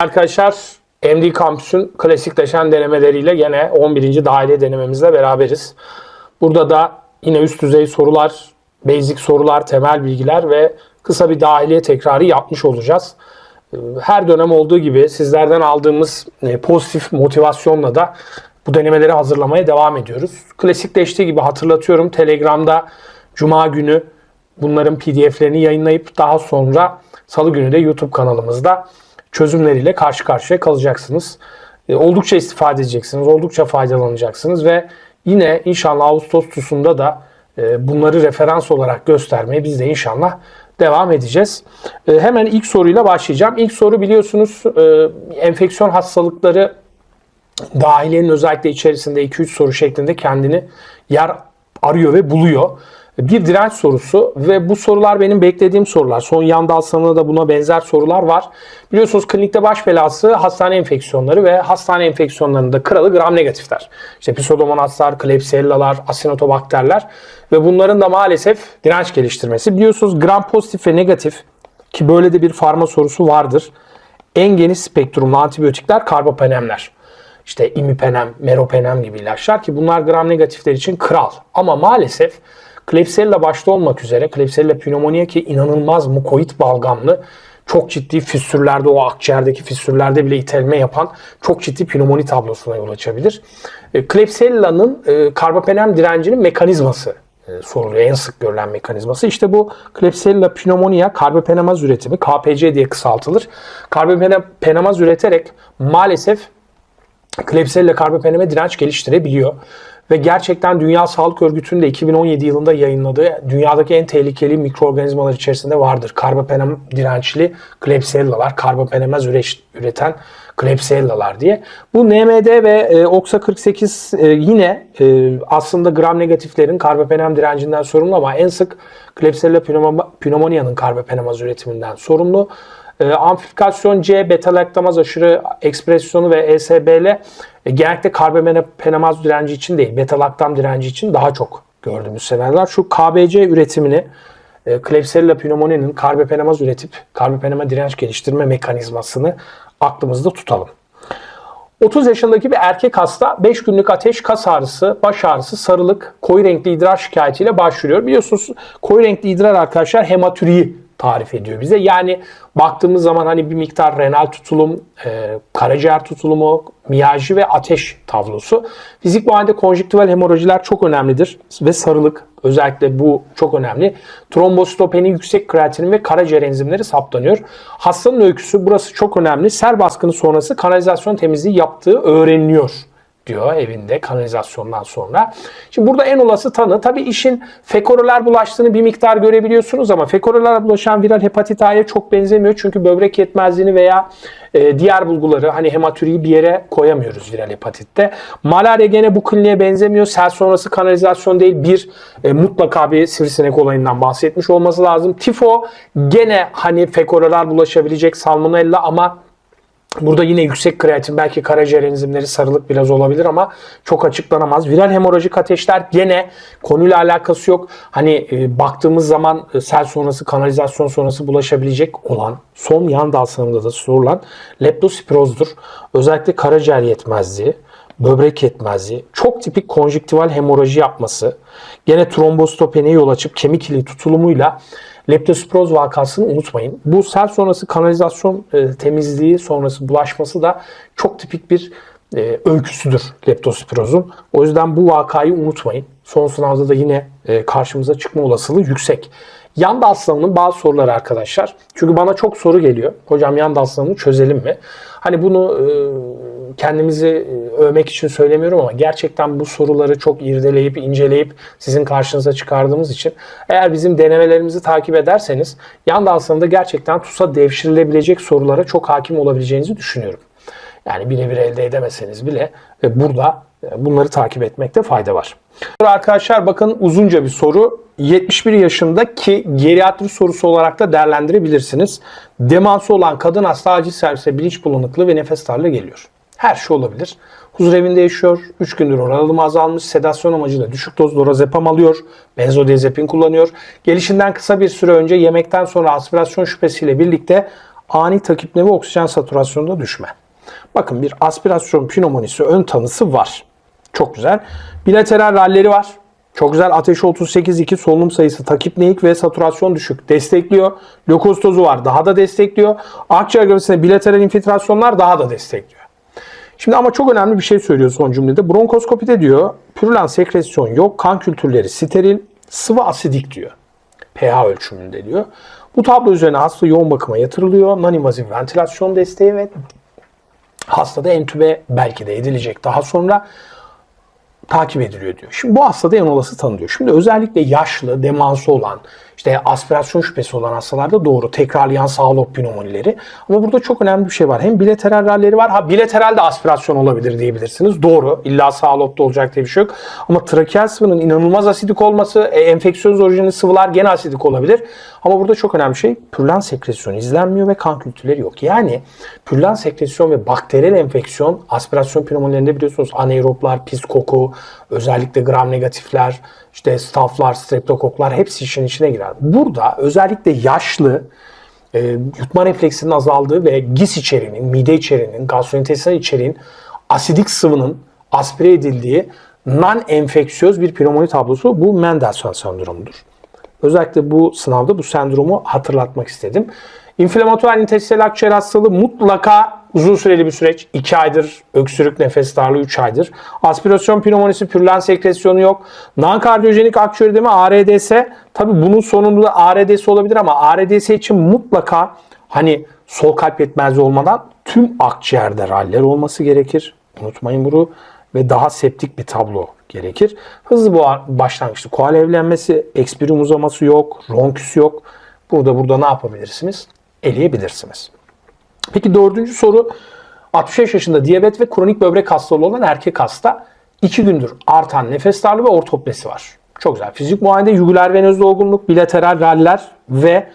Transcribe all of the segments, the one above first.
Arkadaşlar MD Campus'un klasikleşen denemeleriyle gene 11. dahiliye denememizle beraberiz. Burada da yine üst düzey sorular, basic sorular, temel bilgiler ve kısa bir dahiliye tekrarı yapmış olacağız. Ee, Her dönem olduğu gibi sizlerden aldığımız e, pozitif motivasyonla da bu denemeleri hazırlamaya devam ediyoruz. Klasikleştiği gibi hatırlatıyorum Telegram'da Cuma günü bunların PDF'lerini yayınlayıp daha sonra Salı günü de YouTube kanalımızda çözümleriyle karşı karşıya kalacaksınız. E, Oldukça istifade edeceksiniz, oldukça faydalanacaksınız ve yine inşallah Ağustos TUS'unda da e, bunları referans olarak göstermeye biz de inşallah devam edeceğiz. E, Hemen ilk soruyla başlayacağım. İlk soru biliyorsunuz e, enfeksiyon hastalıkları dahiliyenin özellikle içerisinde 2-3 soru şeklinde kendini yer arıyor ve buluyor. Bir direnç sorusu ve bu sorular benim beklediğim sorular. Son yan dal sınavında da buna benzer sorular var. Biliyorsunuz klinikte baş belası hastane enfeksiyonları ve hastane enfeksiyonlarında kralı gram negatifler. İşte pseudomonaslar, klebsiyellalar, asinotobakterler ve bunların da maalesef direnç geliştirmesi. Biliyorsunuz gram pozitif ve negatif ki böyle de bir farma sorusu vardır. En geniş spektrumlu antibiyotikler karbapenemler. İşte imipenem, meropenem gibi ilaçlar ki bunlar gram negatifler için kral. Ama maalesef Klebsiella başta olmak üzere Klebsiella pneumonia ki inanılmaz mukoid balgamlı çok ciddi fissürlerde o akciğerdeki fissürlerde bile itelme yapan çok ciddi pnömoni tablosuna yol açabilir. E, Klebsiella'nın e, karbapenem direncinin mekanizması e, soruluyor. En sık görülen mekanizması. İşte bu Klebsiella pneumonia karbapenemaz üretimi KPC diye kısaltılır. Karbapenemaz üreterek maalesef Klebsiella karbapeneme direnç geliştirebiliyor. Ve gerçekten Dünya Sağlık Örgütü'nün de 2017 yılında yayınladığı dünyadaki en tehlikeli mikroorganizmalar içerisinde vardır. Karbapenem dirençli Klebsiella'lar, karbapenemaz üre- üreten Klebsiella'lar diye. Bu NMD ve e, OXA 48 e, yine e, aslında gram negatiflerin karbapenem direncinden sorumlu ama en sık Klebsiella pneumonia'nın karbapenemaz üretiminden sorumlu. E, amplifikasyon C, beta laktamaz aşırı ekspresyonu ve ESBL e, genellikle karbapenemaz direnci için değil, beta laktam direnci için daha çok gördüğümüz senaryolar. Şu KBC üretimini e, Klebsiella pneumonia'nın karbapenemaz üretip karbapenema direnç geliştirme mekanizmasını aklımızda tutalım. 30 yaşındaki bir erkek hasta 5 günlük ateş, kas ağrısı, baş ağrısı, sarılık, koyu renkli idrar şikayetiyle başvuruyor. Biliyorsunuz koyu renkli idrar arkadaşlar hematüriyi tarif ediyor bize. Yani baktığımız zaman hani bir miktar renal tutulum, e, karaciğer tutulumu, miyaji ve ateş tablosu. Fizik muayenede konjüktival hemorojiler çok önemlidir ve sarılık özellikle bu çok önemli. Trombositopeni, yüksek kreatinin ve karaciğer enzimleri saptanıyor. Hastanın öyküsü burası çok önemli. Ser baskını sonrası kanalizasyon temizliği yaptığı öğreniliyor diyor evinde kanalizasyondan sonra. Şimdi burada en olası tanı tabii işin fekorolar bulaştığını bir miktar görebiliyorsunuz ama fekorolar bulaşan viral hepatit A'ya çok benzemiyor. Çünkü böbrek yetmezliğini veya e, diğer bulguları hani hematüriyi bir yere koyamıyoruz viral hepatitte. Malaria gene bu kliniğe benzemiyor. Sel sonrası kanalizasyon değil bir e, mutlaka bir sivrisinek olayından bahsetmiş olması lazım. Tifo gene hani fekorolar bulaşabilecek salmonella ama Burada yine yüksek kreatin belki karaciğer enzimleri sarılık biraz olabilir ama çok açıklanamaz. Viral hemorajik ateşler gene konuyla alakası yok. Hani e, baktığımız zaman e, sel sonrası kanalizasyon sonrası bulaşabilecek olan son yan dal sınavında da sorulan leptospirozdur. Özellikle karaciğer yetmezliği, böbrek yetmezliği, çok tipik konjüktival hemoraji yapması, gene trombositopeniye yol açıp kemik ili tutulumuyla leptospiroz vakasını unutmayın. Bu sel sonrası kanalizasyon e, temizliği sonrası bulaşması da çok tipik bir e, öyküsüdür leptospirozun. O yüzden bu vakayı unutmayın. Son sınavda da yine e, karşımıza çıkma olasılığı yüksek. Yan dal sınavının bazı soruları arkadaşlar. Çünkü bana çok soru geliyor. Hocam yan dal sınavını çözelim mi? Hani bunu e, kendimizi e, övmek için söylemiyorum ama gerçekten bu soruları çok irdeleyip inceleyip sizin karşınıza çıkardığımız için eğer bizim denemelerimizi takip ederseniz yan dal sınavında gerçekten TUS'a devşirilebilecek sorulara çok hakim olabileceğinizi düşünüyorum. Yani birebir elde edemeseniz bile e, burada e, bunları takip etmekte fayda var. Arkadaşlar bakın uzunca bir soru. 71 yaşındaki geriatri sorusu olarak da değerlendirebilirsiniz. Demansı olan kadın hasta acil servise bilinç bulanıklığı ve nefes darlığı geliyor. Her şey olabilir. Huzur evinde yaşıyor. 3 gündür oral alımı azalmış. Sedasyon amacıyla düşük doz lorazepam alıyor. Benzodiazepin kullanıyor. Gelişinden kısa bir süre önce yemekten sonra aspirasyon şüphesiyle birlikte ani takipleme ve oksijen satürasyonunda düşme. Bakın bir aspirasyon pneumonisi ön tanısı var. Çok güzel. Bilateral ralleri var. Çok güzel. Ateşi 38-2 solunum sayısı takipneyik ve saturasyon düşük. Destekliyor. Lökozitozu var. Daha da destekliyor. Akciğer grafisinde bilateral infiltrasyonlar daha da destekliyor. Şimdi ama çok önemli bir şey söylüyor son cümlede. Bronkoskopide diyor pürülen sekresyon yok. Kan kültürleri steril. Sıvı asidik diyor. pH ölçümünde diyor. Bu tablo üzerine hasta yoğun bakıma yatırılıyor. Non-invazif ventilasyon desteği ve hastada entübe belki de edilecek daha sonra takip ediliyor diyor. Şimdi bu hastada en olası tanınıyor. Şimdi özellikle yaşlı, demansı olan, işte aspirasyon şüphesi olan hastalarda doğru tekrarlayan sağlık pneumonileri. Ama burada çok önemli bir şey var. Hem bilateral var. Ha bilateral de aspirasyon olabilir diyebilirsiniz. Doğru. İlla sağlıkta olacak diye bir şey yok. Ama trakeal sıvının inanılmaz asidik olması, e, enfeksiyöz orijinli sıvılar gene asidik olabilir. Ama burada çok önemli şey pürlan sekresyonu izlenmiyor ve kan kültürleri yok. Yani pürlan sekresyon ve bakteriyel enfeksiyon aspirasyon pneumonilerinde biliyorsunuz anaeroblar, pis koku, özellikle gram negatifler, işte staflar, streptokoklar hepsi işin içine girer. Burada özellikle yaşlı, e, yutma refleksinin azaldığı ve gis içeriğinin, mide içeriğinin, gastrointestinal içeriğin asidik sıvının aspire edildiği non-enfeksiyöz bir pneumoni tablosu bu Mendelssohn sendromudur. Özellikle bu sınavda bu sendromu hatırlatmak istedim. İnflamatuar intestinal akciğer hastalığı mutlaka uzun süreli bir süreç. 2 aydır öksürük, nefes darlığı 3 aydır. Aspirasyon pneumonisi, pürlen sekresyonu yok. Non-kardiyojenik akciğer ödemi ARDS. Tabi bunun sonunda ARDS olabilir ama ARDS için mutlaka hani sol kalp yetmezliği olmadan tüm akciğerde raller olması gerekir. Unutmayın bunu ve daha septik bir tablo gerekir. Hızlı bu başlangıçta koal evlenmesi, ekspirim uzaması yok, ronküs yok. Burada burada ne yapabilirsiniz? Eleyebilirsiniz. Peki dördüncü soru 65 yaşında diyabet ve kronik böbrek hastalığı olan erkek hasta 2 gündür artan nefes darlığı ve ortoplesi var. Çok güzel. Fizik muayenede yugüler venöz dolgunluk, bilateral raller ve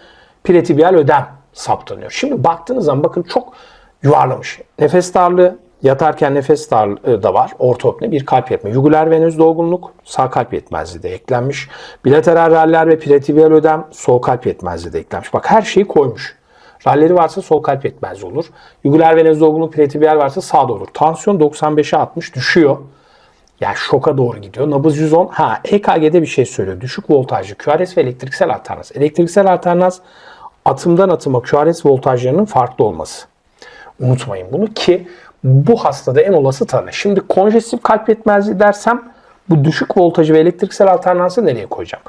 pretibiyal ödem saptanıyor. Şimdi baktığınız zaman bakın çok yuvarlamış. Nefes darlığı, yatarken nefes darlığı da var. Ortopne, bir kalp yetme. Yugüler venöz dolgunluk, sağ kalp yetmezliği de eklenmiş. Bilateral raller ve pretibiyal ödem, sol kalp yetmezliği de eklenmiş. Bak her şeyi koymuş. Ralleri varsa sol kalp yetmezliği olur. Yugüler venöz dolgunluk, pretibiyal varsa sağda olur. Tansiyon 95'e 60 düşüyor. Yani şoka doğru gidiyor. Nabız 110. Ha EKG'de bir şey söylüyor. Düşük voltajlı QRS ve elektriksel alternans. Elektriksel alternans atımdan atıma QRS voltajlarının farklı olması. Unutmayın bunu ki bu hastada en olası tanı. Şimdi konjestif kalp yetmezliği dersem bu düşük voltajı ve elektriksel alternansı nereye koyacağım?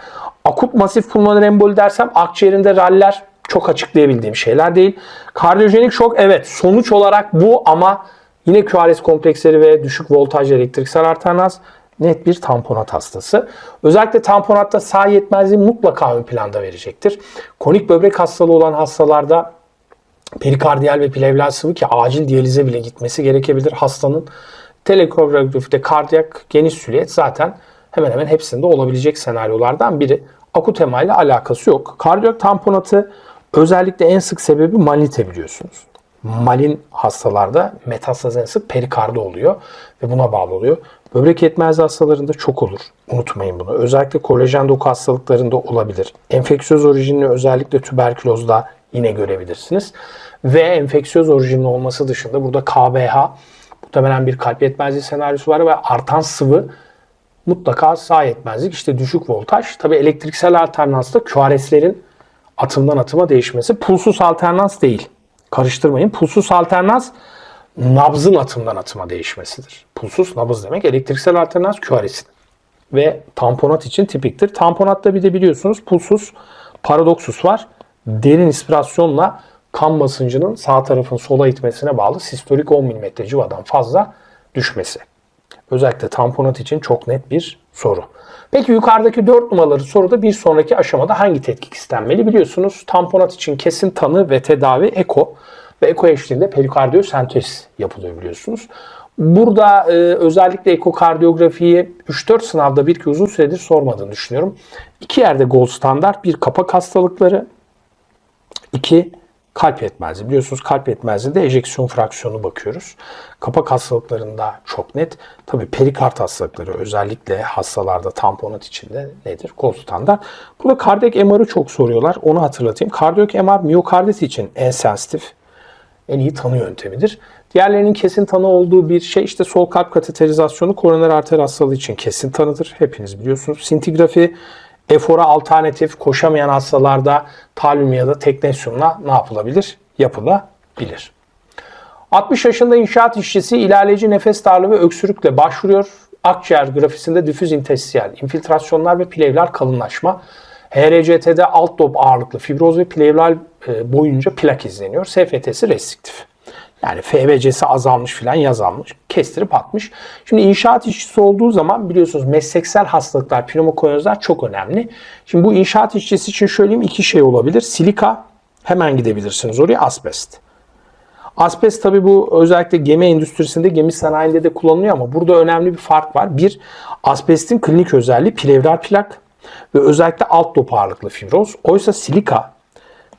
Akut masif pulmoner emboli dersem akciğerinde raller çok açıklayabildiğim şeyler değil. Kardiyojenik şok evet sonuç olarak bu ama yine QRS kompleksleri ve düşük voltajlı elektriksel alternans net bir tamponat hastası. Özellikle tamponatta sağ yetmezliği mutlaka ön planda verecektir. Konik böbrek hastalığı olan hastalarda perikardiyal ve plevral sıvı ki acil diyalize bile gitmesi gerekebilir hastanın. Telekoreografide kardiyak geniş süliyet zaten hemen hemen hepsinde olabilecek senaryolardan biri. Akut ile alakası yok. Kardiyak tamponatı özellikle en sık sebebi malite biliyorsunuz. Malin hastalarda metastaz en sık perikarda oluyor ve buna bağlı oluyor. Böbrek yetmezliği hastalarında çok olur. Unutmayın bunu. Özellikle kolajen doku hastalıklarında olabilir. Enfeksiyöz orijinli özellikle tüberkülozda yine görebilirsiniz. Ve enfeksiyöz orijinli olması dışında burada KBH muhtemelen bir kalp yetmezliği senaryosu var ve artan sıvı mutlaka sağ yetmezlik işte düşük voltaj. Tabi elektriksel alternansta QRS'lerin atımdan atıma değişmesi. Pulsuz alternans değil. Karıştırmayın. Pulsuz alternans nabzın atımdan atıma değişmesidir. Pulsuz nabız demek. Elektriksel alternans QRS'in. Ve tamponat için tipiktir. Tamponatta bir de biliyorsunuz pulsuz paradoksus var. Derin inspirasyonla kan basıncının sağ tarafın sola itmesine bağlı sistolik 10 mm civadan fazla düşmesi. Özellikle tamponat için çok net bir soru. Peki yukarıdaki 4 numaralı soruda bir sonraki aşamada hangi tetkik istenmeli? Biliyorsunuz tamponat için kesin tanı ve tedavi eko ve eko eşliğinde perikardiyosentez yapılıyor biliyorsunuz. Burada e, özellikle ekokardiyografiyi 3-4 sınavda bir ki uzun süredir sormadığını düşünüyorum. İki yerde gold standart. Bir kapak hastalıkları, iki kalp yetmezliği. Biliyorsunuz kalp yetmezliğinde ejeksiyon fraksiyonu bakıyoruz. Kapak hastalıklarında çok net. Tabi perikard hastalıkları özellikle hastalarda tamponat içinde nedir? Gold standart. Burada kardiyak MR'ı çok soruyorlar. Onu hatırlatayım. Kardiyak MR miyokardit için en sensitif en iyi tanı yöntemidir. Diğerlerinin kesin tanı olduğu bir şey işte sol kalp kateterizasyonu koroner arter hastalığı için kesin tanıdır. Hepiniz biliyorsunuz. Sintigrafi efora alternatif koşamayan hastalarda talyum ya da teknesyumla ne yapılabilir? Yapılabilir. 60 yaşında inşaat işçisi ilerleyici nefes darlığı ve öksürükle başvuruyor. Akciğer grafisinde difüz intestiyel infiltrasyonlar ve plevral kalınlaşma. HRCT'de alt lob ağırlıklı fibroz ve plevral e, boyunca plak izleniyor. SFT'si restriktif. Yani FVC'si azalmış filan yazalmış. Kestirip atmış. Şimdi inşaat işçisi olduğu zaman biliyorsunuz mesleksel hastalıklar, pneumokonozlar çok önemli. Şimdi bu inşaat işçisi için söyleyeyim iki şey olabilir. Silika hemen gidebilirsiniz oraya asbest. Asbest tabi bu özellikle gemi endüstrisinde, gemi sanayinde de kullanılıyor ama burada önemli bir fark var. Bir, asbestin klinik özelliği plevral plak ve özellikle alt dop ağırlıklı fibroz. Oysa silika,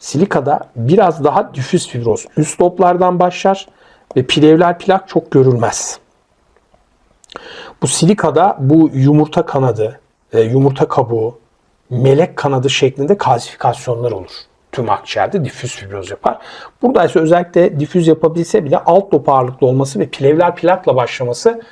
silikada biraz daha difüz fibroz. Üst loblardan başlar ve plevral plak çok görülmez. Bu silikada bu yumurta kanadı, e, yumurta kabuğu, melek kanadı şeklinde kalsifikasyonlar olur tüm akciğerde difüz fibroz yapar. Burada ise özellikle difüz yapabilse bile alt dop ağırlıklı olması ve plevral plakla başlaması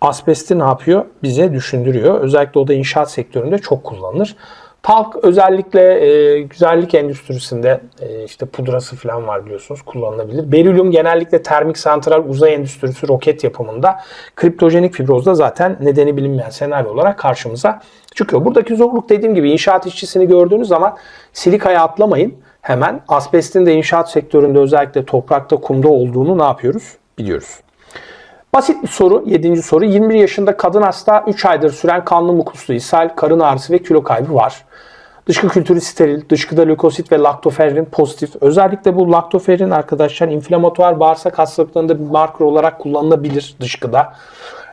asbesti ne yapıyor? Bize düşündürüyor. Özellikle o da inşaat sektöründe çok kullanılır. Talk özellikle e, güzellik endüstrisinde e, işte pudrası falan var biliyorsunuz kullanılabilir. Berilyum genellikle termik santral uzay endüstrisi roket yapımında kriptojenik fibrozda zaten nedeni bilinmeyen senaryo olarak karşımıza çıkıyor. Buradaki zorluk dediğim gibi inşaat işçisini gördüğünüz zaman silikaya atlamayın. Hemen asbestin de inşaat sektöründe özellikle toprakta kumda olduğunu ne yapıyoruz? Biliyoruz. Basit bir soru. Yedinci soru. 21 yaşında kadın hasta 3 aydır süren kanlı mukuslu ishal, karın ağrısı ve kilo kaybı var. Dışkı kültürü steril, dışkıda lökosit ve laktoferrin pozitif. Özellikle bu laktoferrin arkadaşlar inflamatuar bağırsak hastalıklarında bir marker olarak kullanılabilir dışkıda.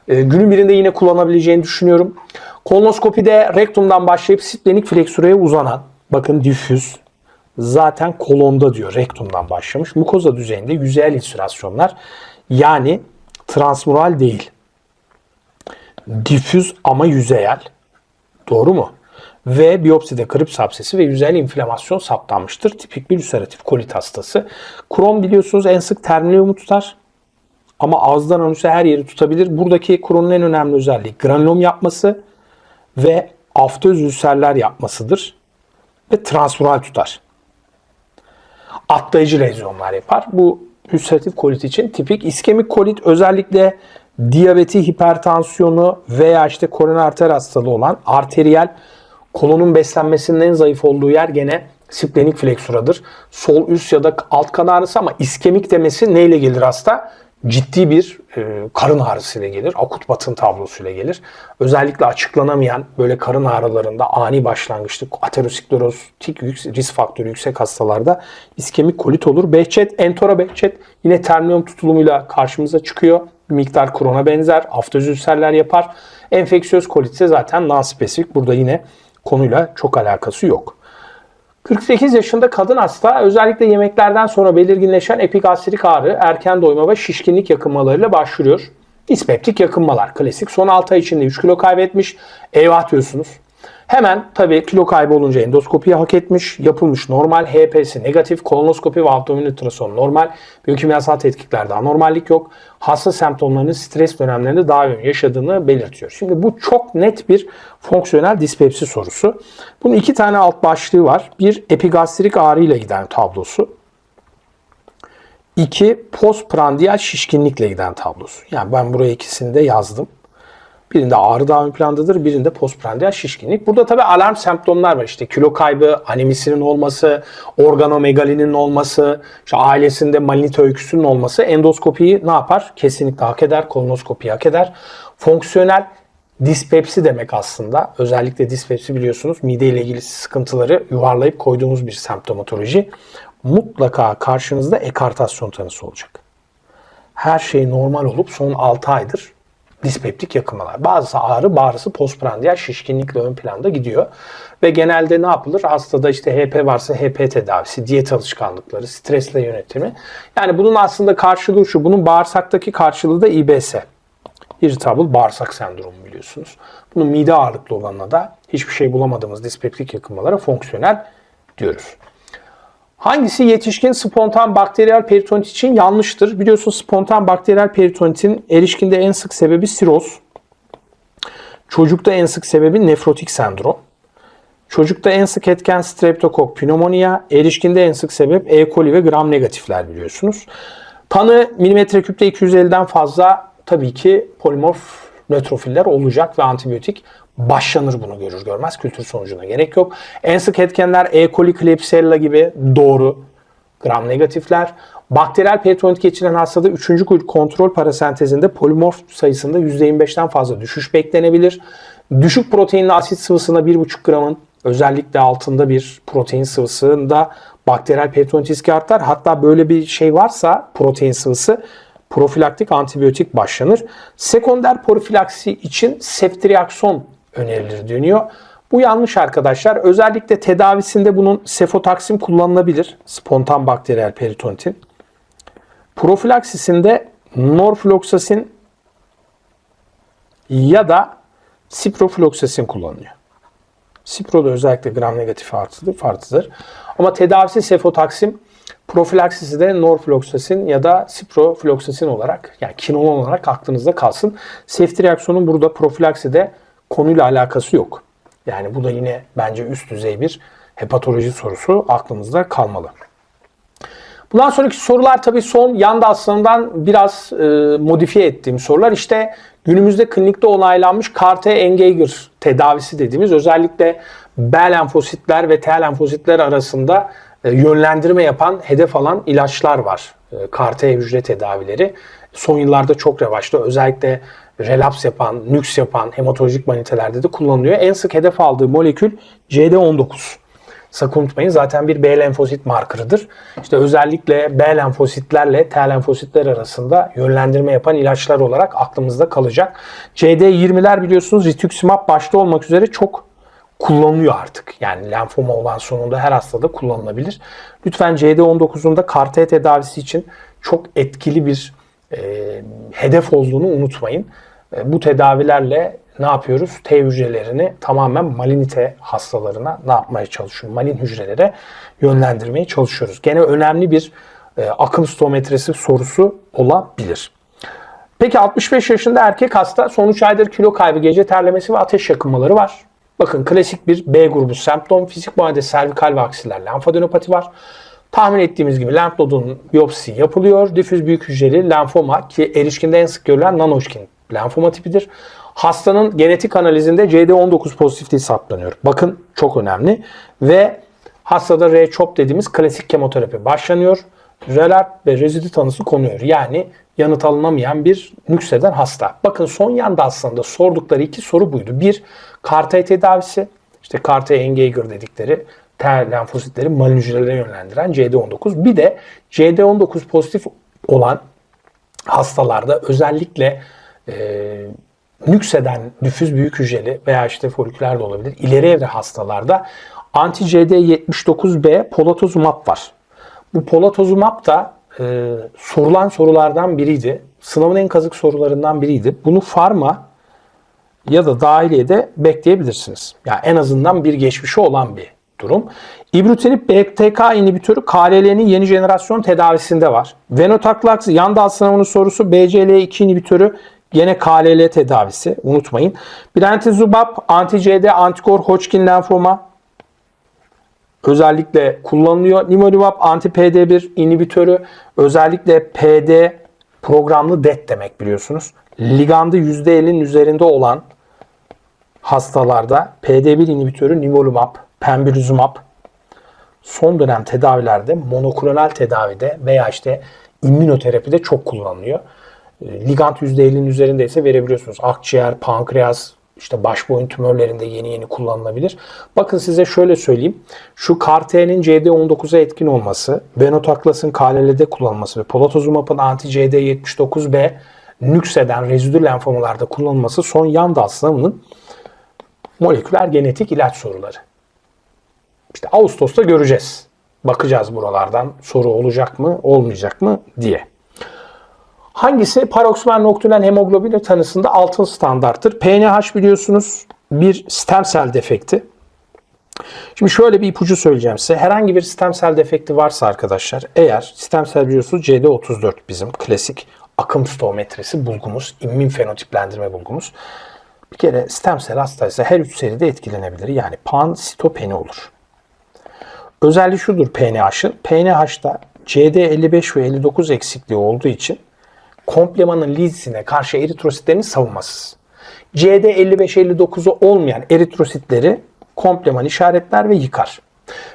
Ee, günün birinde yine kullanabileceğini düşünüyorum. Kolonoskopide rektumdan başlayıp splenik flexuraya uzanan, bakın difüz, zaten kolonda diyor rektumdan başlamış. Mukoza düzeyinde yüzeyel insülasyonlar yani transmural değil. Difüz ama yüzeyel. Doğru mu? Ve biyopside krips absesi ve yüzeyel inflamasyon saptanmıştır. Tipik bir ülseratif kolit hastası. Kron biliyorsunuz en sık terminalyomu tutar. Ama ağızdan anüse her yeri tutabilir. Buradaki kronun en önemli özelliği granulom yapması ve aftöz ülserler yapmasıdır. Ve transmural tutar. Atlayıcı lezyonlar yapar. Bu ülseratif kolit için tipik iskemik kolit özellikle diyabeti, hipertansiyonu veya işte koroner arter hastalığı olan arteriyel kolonun beslenmesinin en zayıf olduğu yer gene splenik fleksuradır. Sol üst ya da alt kan ama iskemik demesi neyle gelir hasta? Ciddi bir e, karın ağrısıyla gelir. Akut batın tablosuyla gelir. Özellikle açıklanamayan böyle karın ağrılarında ani başlangıçlı aterosklerotik risk faktörü yüksek hastalarda iskemik kolit olur. Behçet, entora behçet yine terminum tutulumuyla karşımıza çıkıyor. Bir miktar krona benzer. Aftöz ülserler yapar. Enfeksiyöz kolit ise zaten non-spesifik. Burada yine konuyla çok alakası yok. 48 yaşında kadın hasta özellikle yemeklerden sonra belirginleşen epigastrik ağrı, erken doyma ve şişkinlik yakınmalarıyla başvuruyor. İspeptik yakınmalar klasik. Son 6 ay içinde 3 kilo kaybetmiş. Eyvah diyorsunuz. Hemen tabii kilo kaybı olunca endoskopiyi hak etmiş, yapılmış normal, HP'si negatif, kolonoskopi ve abdomen ultrason normal, biyokimyasal tetkiklerde anormallik yok. Hasta semptomlarının stres dönemlerinde daha yoğun yaşadığını belirtiyor. Şimdi bu çok net bir fonksiyonel dispepsi sorusu. Bunun iki tane alt başlığı var. Bir epigastrik ağrıyla giden tablosu. İki postprandial şişkinlikle giden tablosu. Yani ben buraya ikisini de yazdım. Birinde ağrı daha ön plandadır, birinde postprandial şişkinlik. Burada tabii alarm semptomlar var. İşte kilo kaybı, anemisinin olması, organomegalinin olması, işte ailesinde malinit öyküsünün olması endoskopiyi ne yapar? Kesinlikle hak eder, kolonoskopiyi hak eder. Fonksiyonel dispepsi demek aslında. Özellikle dispepsi biliyorsunuz mide ile ilgili sıkıntıları yuvarlayıp koyduğumuz bir semptomatoloji. Mutlaka karşınızda ekartasyon tanısı olacak. Her şey normal olup son 6 aydır dispeptik yakınmalar. Bazısı ağrı, bazısı postprandial şişkinlikle ön planda gidiyor. Ve genelde ne yapılır? Hastada işte HP varsa HP tedavisi, diyet alışkanlıkları, stresle yönetimi. Yani bunun aslında karşılığı şu. Bunun bağırsaktaki karşılığı da IBS. Irritable bağırsak sendromu biliyorsunuz. Bunun mide ağırlıklı olanına da hiçbir şey bulamadığımız dispeptik yakınmalara fonksiyonel diyoruz. Hangisi yetişkin spontan bakteriyel peritonit için yanlıştır? Biliyorsunuz spontan bakteriyel peritonitin erişkinde en sık sebebi siroz. Çocukta en sık sebebi nefrotik sendrom. Çocukta en sık etken streptokok pneumonia, erişkinde en sık sebep E. coli ve gram negatifler biliyorsunuz. Tanı milimetre küpte 250'den fazla tabii ki polimorf nötrofiller olacak ve antibiyotik başlanır bunu görür görmez. Kültür sonucuna gerek yok. En sık etkenler E. coli, Klebsiella gibi doğru gram negatifler. Bakteriyel peritonit geçiren hastada 3. kontrol parasentezinde polimorf sayısında %25'ten fazla düşüş beklenebilir. Düşük proteinli asit sıvısına 1,5 gramın özellikle altında bir protein sıvısında bakteriyel peritonit riski artar. Hatta böyle bir şey varsa protein sıvısı profilaktik antibiyotik başlanır. Sekonder profilaksi için seftriakson önerilir deniyor. Bu yanlış arkadaşlar. Özellikle tedavisinde bunun sefotaksim kullanılabilir. Spontan bakteriyel peritonitin. Profilaksisinde norfloxasin ya da siprofloxasin kullanılıyor. Sipro da özellikle gram negatif artıdır, farklıdır. Ama tedavisi sefotaksim, profilaksisi de norfloxasin ya da siprofloxasin olarak yani kinolon olarak aklınızda kalsın. Seftriaksonun burada profilakside konuyla alakası yok. Yani bu da yine bence üst düzey bir hepatoloji sorusu aklımızda kalmalı. Bundan sonraki sorular tabii son yan dalsından biraz e, modifiye ettiğim sorular. İşte günümüzde klinikte onaylanmış CAR-T tedavisi dediğimiz özellikle B lenfositler ve T lenfositler arasında e, yönlendirme yapan, hedef alan ilaçlar var. E, CAR-T hücre tedavileri. Son yıllarda çok revaçta. Özellikle relaps yapan, nüks yapan hematolojik manitelerde de kullanılıyor. En sık hedef aldığı molekül CD19. Sakın unutmayın zaten bir B lenfosit markırıdır. İşte özellikle B lenfositlerle T lenfositler arasında yönlendirme yapan ilaçlar olarak aklımızda kalacak. CD20'ler biliyorsunuz rituximab başta olmak üzere çok kullanılıyor artık. Yani lenfoma olan sonunda her hastada kullanılabilir. Lütfen CD19'un da CAR-T tedavisi için çok etkili bir e, hedef olduğunu unutmayın. E, bu tedavilerle ne yapıyoruz? T hücrelerini tamamen malinite hastalarına ne yapmaya çalışıyoruz? Malin hücrelere yönlendirmeye çalışıyoruz. Gene önemli bir e, akım stometresi sorusu olabilir. Peki 65 yaşında erkek hasta son 3 aydır kilo kaybı, gece terlemesi ve ateş yakınmaları var. Bakın klasik bir B grubu semptom, fizik muayede servikal ve aksiler lenfadenopati var. Tahmin ettiğimiz gibi lenf nodunun biyopsisi yapılıyor. Difüz büyük hücreli lenfoma ki erişkinde en sık görülen non-Hodgkin lenfoma tipidir. Hastanın genetik analizinde CD19 pozitifliği saptanıyor. Bakın çok önemli. Ve hastada R-CHOP dediğimiz klasik kemoterapi başlanıyor. Relap ve rezidü tanısı konuyor. Yani yanıt alınamayan bir nükseden hasta. Bakın son yanda aslında sordukları iki soru buydu. Bir, CAR-T tedavisi. İşte CAR-T engager dedikleri T lenfositleri malin yönlendiren CD19. Bir de CD19 pozitif olan hastalarda özellikle e, nükseden nüfuz büyük hücreli veya işte foliküler de olabilir ileri evre hastalarda anti-CD79B polatozumab var. Bu polatozumab da e, sorulan sorulardan biriydi. Sınavın en kazık sorularından biriydi. Bunu farma ya da dahiliyede bekleyebilirsiniz. Yani en azından bir geçmişi olan bir durum. İbrutinib BTK inhibitörü KLL'nin yeni jenerasyon tedavisinde var. Venetaklax yan dal sınavının sorusu BCL2 inhibitörü Gene KLL tedavisi unutmayın. Brentizumab, anti-CD, antikor Hodgkin lenfoma özellikle kullanılıyor. Nivolumab anti-PD1 inhibitörü özellikle PD programlı DET demek biliyorsunuz. Ligandı %50'nin üzerinde olan hastalarda PD1 inhibitörü nivolumab, pembrolizumab son dönem tedavilerde monoklonal tedavide veya işte immünoterapide çok kullanılıyor. E, ligand %50'nin üzerindeyse verebiliyorsunuz. Akciğer, pankreas, işte baş boyun tümörlerinde yeni yeni kullanılabilir. Bakın size şöyle söyleyeyim. Şu CAR-T'nin CD19'a etkin olması, Venotoclas'ın KLL'de kullanılması ve Polatozumab'ın anti-CD79B nükseden rezidü lenfomalarda kullanılması son yan dal sınavının moleküler genetik ilaç soruları. İşte Ağustos'ta göreceğiz. Bakacağız buralardan soru olacak mı, olmayacak mı diye. Hangisi paroksimal noktülen hemoglobin tanısında altın standarttır? PNH biliyorsunuz bir stem sel defekti. Şimdi şöyle bir ipucu söyleyeceğim size. Herhangi bir stem sel defekti varsa arkadaşlar eğer stem sel biliyorsunuz CD34 bizim klasik akım stoğmetresi bulgumuz, immün fenotiplendirme bulgumuz. Bir kere stem sel hastaysa her üç seride etkilenebilir. Yani pansitopeni olur. Özelliği şudur PNH'ın. PNH'da CD55 ve 59 eksikliği olduğu için komplemanın lizine karşı eritrositlerin savunmasız. CD55-59'u olmayan eritrositleri kompleman işaretler ve yıkar.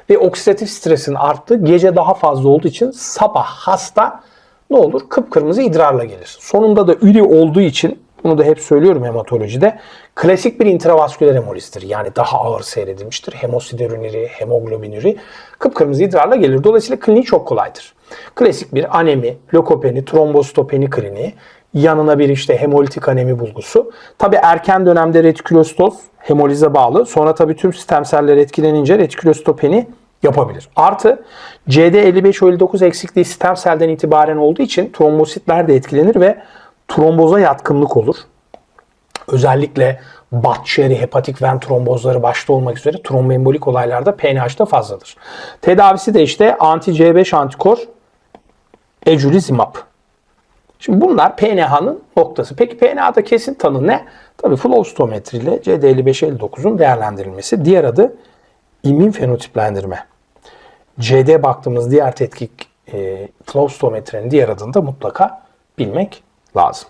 Ve oksidatif stresin arttığı gece daha fazla olduğu için sabah hasta ne olur? Kıpkırmızı idrarla gelir. Sonunda da üri olduğu için bunu da hep söylüyorum hematolojide. Klasik bir intravasküler hemolizdir. Yani daha ağır seyredilmiştir. Hemosiderüniri, hemoglobinüri kıpkırmızı idrarla gelir. Dolayısıyla kliniği çok kolaydır. Klasik bir anemi, lokopeni, trombositopeni kliniği. Yanına bir işte hemolitik anemi bulgusu. Tabi erken dönemde retikülostoz hemolize bağlı. Sonra tabi tüm sistem selleri etkilenince retikülostopeni yapabilir. Artı CD55-59 eksikliği stem selden itibaren olduğu için trombositler de etkilenir ve tromboza yatkınlık olur. Özellikle Butt-Chiari hepatik ven trombozları başta olmak üzere tromboembolik olaylarda PNH'da fazladır. Tedavisi de işte anti-C5 antikor eculizumab. Şimdi bunlar PNH'nın noktası. Peki PNH'da kesin tanı ne? Tabii flow stometri ile CD55-59'un değerlendirilmesi. Diğer adı immün fenotiplendirme. CD baktığımız diğer tetkik e, flow stometrinin diğer adını da mutlaka bilmek lazım.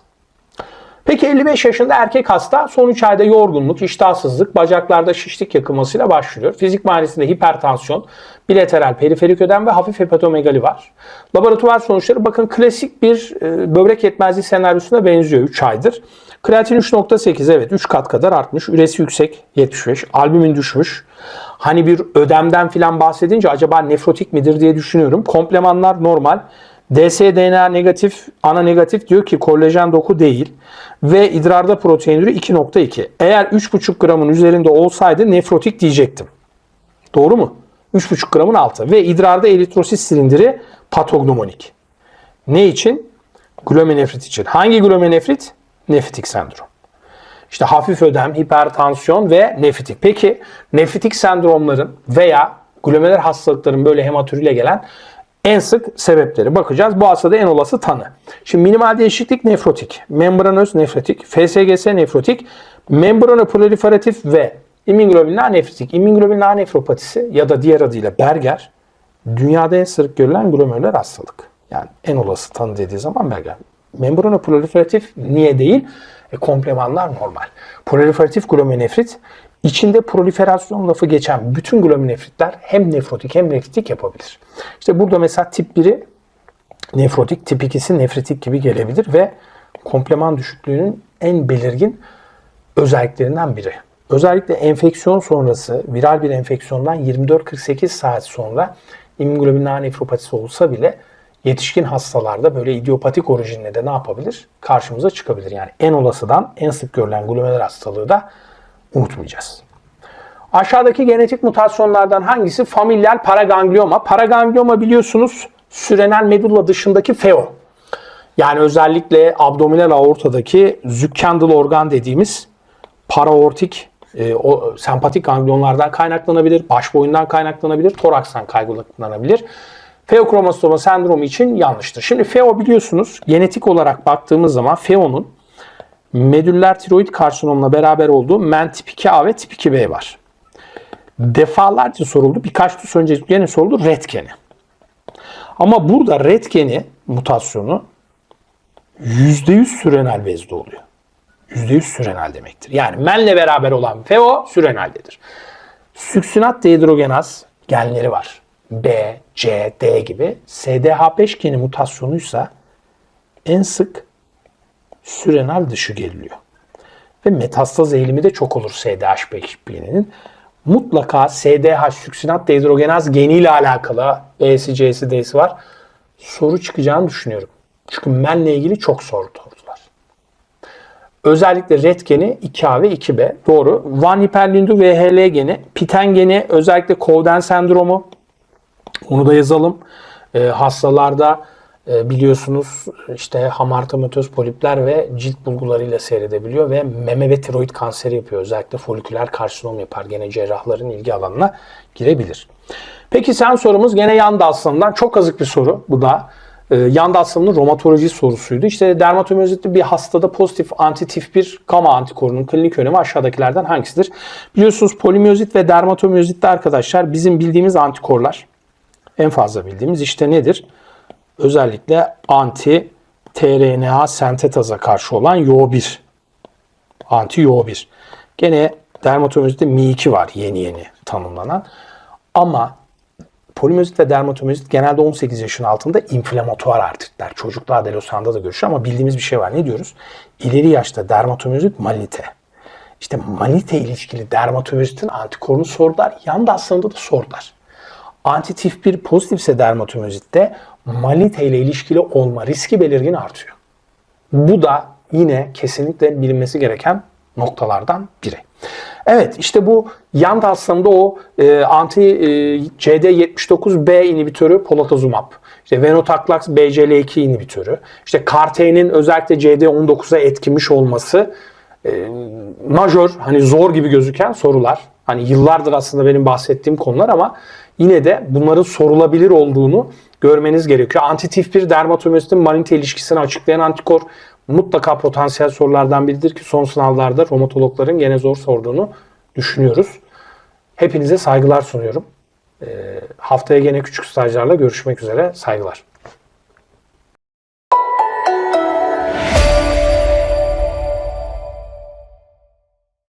Peki 55 yaşında erkek hasta son 3 ayda yorgunluk, iştahsızlık, bacaklarda şişlik yakılmasıyla başlıyor. Fizik muayenesinde hipertansiyon, bilateral periferik ödem ve hafif hepatomegali var. Laboratuvar sonuçları bakın klasik bir e, böbrek yetmezliği senaryosuna benziyor 3 aydır. Kreatin 3.8 evet 3 kat kadar artmış. Üresi yüksek 75. Albümin düşmüş. Hani bir ödemden filan bahsedince acaba nefrotik midir diye düşünüyorum. Komplemanlar normal. dsDNA negatif, ana negatif diyor ki kolajen doku değil. Ve idrarda proteinürü 2.2. Eğer 3.5 gramın üzerinde olsaydı nefrotik diyecektim. Doğru mu? 3.5 gramın altı. Ve idrarda eritrosit silindiri patognomonik. Ne için? Glomenefrit için. Hangi glomenefrit? Nefritik sendrom. İşte hafif ödem, hipertansiyon ve nefritik. Peki nefritik sendromların veya glomerular hastalıkların böyle hematürüyle gelen en sık sebepleri bakacağız. Bu hastada en olası tanı. Şimdi minimal değişiklik nefrotik, membranöz nefrotik, FSGS nefrotik, membranoproliferatif ve immunoglobulin A nefrotik. İmmunoglobulin A nefropatisi ya da diğer adıyla Berger dünyada en sık görülen glomerüler hastalık. Yani en olası tanı dediği zaman Berger. Membranoproliferatif niye değil? E, komplemanlar normal. Proliferatif glomerulonefrit içinde proliferasyon lafı geçen bütün glomerulonefritler hem nefrotik hem nefritik yapabilir. İşte burada mesela tip 1'i nefrotik, tip 2'si nefritik gibi gelebilir ve kompleman düşüklüğünün en belirgin özelliklerinden biri. Özellikle enfeksiyon sonrası, viral bir enfeksiyondan 24-48 saat sonra immunoglobulin A nefropatisi olsa bile yetişkin hastalarda böyle idiopatik orijinle de ne yapabilir? Karşımıza çıkabilir. Yani en olasıdan en sık görülen glomerular hastalığı da unutmayacağız. Aşağıdaki genetik mutasyonlardan hangisi familial paraganglioma? Paraganglioma biliyorsunuz sürenel medulla dışındaki FEO. Yani özellikle abdominal aortadaki zükkandılı organ dediğimiz paraortik e, o sempatik ganglionlardan kaynaklanabilir, baş boyundan kaynaklanabilir, torakstan kaynaklanabilir. Feokromostoma sendromu için yanlıştır. Şimdi FEO biliyorsunuz genetik olarak baktığımız zaman FEO'nun medüller tiroid karsinomla beraber olduğu men tip 2A ve tip 2B var. Defalarca soruldu. Birkaç tur önce gene soruldu retkeni. Ama burada retkeni mutasyonu %100 sürenel bezde oluyor. %100 sürenel demektir. Yani menle beraber olan FEO süreneldedir. Süksinat dehidrogenaz genleri var. B, C, D gibi SDH5 geni mutasyonuysa en sık sürenal dışı geliliyor. Ve metastaz eğilimi de çok olur SDH5 geninin. Mutlaka SDH süksinat dehidrogenaz geniyle alakalı B'si, C'si, D'si var. Soru çıkacağını düşünüyorum. Çünkü menle ilgili çok soru sordular. Özellikle RET geni 2A ve 2B. Doğru. Van Hiperlindu VHL geni, Piten geni özellikle Cowden sendromu. Onu da yazalım. E, hastalarda biliyorsunuz işte hamartomatöz polipler ve cilt bulgularıyla seyredebiliyor ve meme ve tiroid kanseri yapıyor. Özellikle foliküler karsinom yapar. Gene cerrahların ilgi alanına girebilir. Peki sen sorumuz gene yan dalsından çok azık bir soru bu da. Ee, yan dalsının romatoloji sorusuydu. İşte dermatomiyozitli bir hastada pozitif anti tip 1 gama antikorunun klinik önemi aşağıdakilerden hangisidir? Biliyorsunuz polimiyozit ve dermatomiyozitte arkadaşlar bizim bildiğimiz antikorlar. En fazla bildiğimiz işte nedir? Özellikle anti tRNA sentetaza karşı olan Yo1. Anti Yo1. Gene dermatomiyozitte Mi2 var yeni yeni tanımlanan. Ama polimiyozit ve dermatomiyozit genelde 18 yaşın altında inflamatuar artritler. Çocuklar Losanda da görüşür ama bildiğimiz bir şey var. Ne diyoruz? İleri yaşta dermatomiyozit malite. İşte malite ilişkili dermatomiyozitin antikorunu sordular. Yan aslında da sordular. Anti tip 1 pozitifse dermatomiyozitte malite ile ilişkili olma riski belirgin artıyor. Bu da yine kesinlikle bilinmesi gereken noktalardan biri. Evet işte bu yan aslında o e, anti e, CD79B inhibitörü polatuzumab. İşte venetoclax BCL2 inhibitörü. İşte CAR-T'nin özellikle CD19'a etkimiş olması e, majör hani zor gibi gözüken sorular. Hani yıllardır aslında benim bahsettiğim konular ama yine de bunların sorulabilir olduğunu görmeniz gerekiyor. Anti tip 1 dermatomiyozitin manite ilişkisini açıklayan antikor mutlaka potansiyel sorulardan biridir ki son sınavlarda romatologların gene zor sorduğunu düşünüyoruz. Hepinize saygılar sunuyorum. Ee, haftaya gene küçük stajlarla görüşmek üzere. Saygılar.